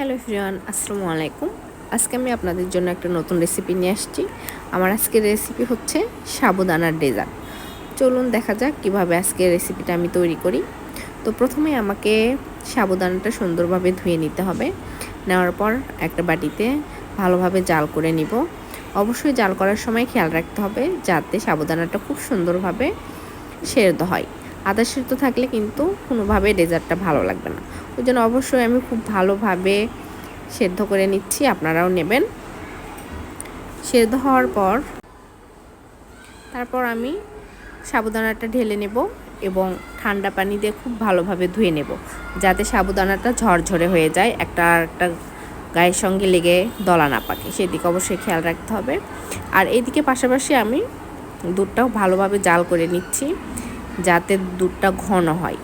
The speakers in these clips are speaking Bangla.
হ্যালো ফ্রিয়ান আসসালামু আলাইকুম। আজকে আমি আপনাদের জন্য একটা নতুন রেসিপি নিয়ে আসছি। আমার আজকের রেসিপি হচ্ছে সাবুদানার ডেজার্ট চলুন দেখা যাক কীভাবে আজকে রেসিপিটা আমি তৈরি করি। তো প্রথমে আমাকে সাবুদানাটা সুন্দরভাবে ধুয়ে নিতে হবে। নেওয়ার পর একটা বাটিতে ভালোভাবে জাল করে নিব। অবশ্যই জাল করার সময় খেয়াল রাখতে হবে যাতে সাবুদানাটা খুব সুন্দরভাবে সেদ্ধ হয়। আদা সেদ্ধ থাকলে কিন্তু কোনোভাবে ডেজার্টটা ভালো লাগবে না। ওই জন্য অবশ্যই আমি খুব ভালোভাবে সেদ্ধ করে নিচ্ছি, আপনারাও নেবেন। সেদ্ধ হওয়ার পর তারপর আমি সাবুদানাটা ঢেলে নেব এবং ঠান্ডা পানি দিয়ে খুব ভালোভাবে ধুয়ে নেব, যাতে সাবুদানাটা ঝরঝরে হয়ে যায়, একটা একটা গায়ের সঙ্গে লেগে দলা না পাকে। সেদিকে অবশ্যই খেয়াল রাখতে হবে। আর এইদিকে পাশাপাশি আমি দুধটাও ভালোভাবে জাল করে নিচ্ছি। যাতে দুধটা ঘন হয়।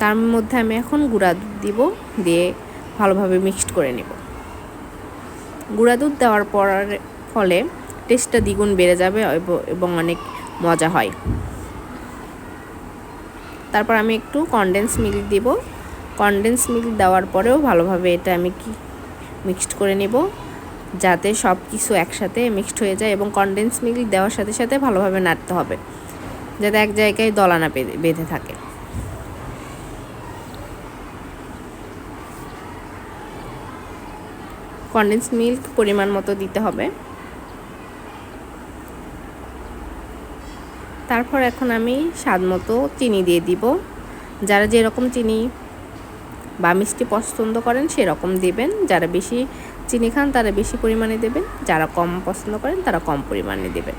তার মধ্যে আমি এখন গুঁড়া দুধ দিব, দিয়ে ভালোভাবে মিক্সড করে নেব। গুঁড়া দুধ দেওয়ার পর ফলে টেস্টটা দ্বিগুণ বেড়ে যাবে এবং অনেক মজা হয়। তারপর আমি একটু কনডেন্স মিল্ক দিব। কনডেন্স মিল্ক দেওয়ার পরেও ভালোভাবে এটা আমি কি মিক্সড করে নেব, যাতে সব কিছু একসাথে মিক্সড হয়ে যায় এবং কনডেন্স মিল্ক দেওয়ার সাথে সাথে ভালোভাবে নাড়তে হবে। যাতে এক জায়গায় দলানা বেঁধে থাকে। কন্ডেন্স মিল্ক পরিমাণ মতো দিতে হবে। তারপর এখন আমি স্বাদ মতো চিনি দিয়ে দিব। যারা যেরকম চিনি বা মিষ্টি পছন্দ করেন, সেরকম দেবেন। যারা বেশি চিনি খান, তারা বেশি পরিমাণে দেবেন। যারা কম পছন্দ করেন, তারা কম পরিমাণে দেবেন।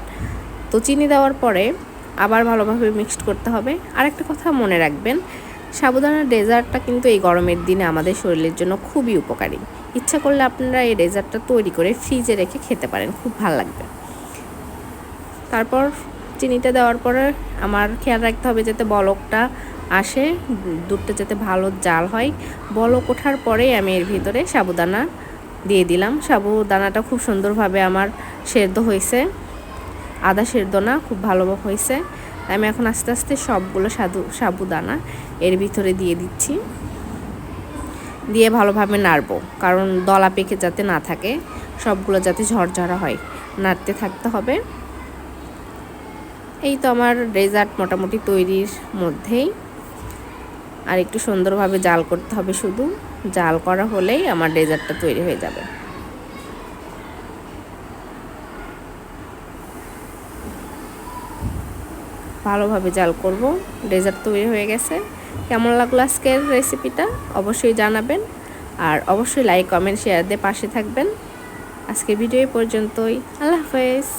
তো চিনি দেওয়ার পরে আবার ভালোভাবে মিক্সড করতে হবে। আর একটা কথা মনে রাখবেন সাবুদানার ডেজার্টটা কিন্তু এই গরমের দিনে আমাদের শরীরের জন্য খুবই উপকারী। ইচ্ছা করলে আপনারা এই ডেজার্টটা তৈরি করে ফ্রিজে রেখে খেতে পারেন, খুব ভালো লাগবে। তারপর চিনিটা দেওয়ার পরে আমার খেয়াল রাখতে হবে যাতে বলকটা আসে, দুধটা যাতে ভালো জাল হয়। বলক ওঠার পরেই আমি এর ভিতরে সাবুদানা দিয়ে দিলাম। সাবুদানাটা খুব সুন্দরভাবে আমার সেদ্ধ হয়েছে। আদা সেদ্ধ না, খুব ভালো হয়েছে। আমি এখন আস্তে আস্তে সবগুলো সাধু সাবুদানা এর ভিতরে দিয়ে দিচ্ছি। দিয়ে ভালোভাবে নাড়বো, কারণ দলা পেকে যাতে না থাকে, সবগুলো যাতে ঝরঝরা হয়। নাড়তে থাকতে হবে। এই তো আমার ডেজার্ট মোটামুটি তৈরির মধ্যেই। আর একটু সুন্দরভাবে জাল করতে হবে শুধু। জাল করা হলেই আমার ডেজার্টটা তৈরি হয়ে যাবে। ভালোভাবে জাল করব। ডেজার্ট তৈরি হয়ে গেছে। কেমন লাগল আজকের রেসিপিটা অবশ্যই জানাবেন। আর অবশ্যই লাইক কমেন্ট শেয়ার দিয়ে পাশে থাকবেন। আজকে ভিডিও পর্যন্তই। আল্লাহ হাফেজ।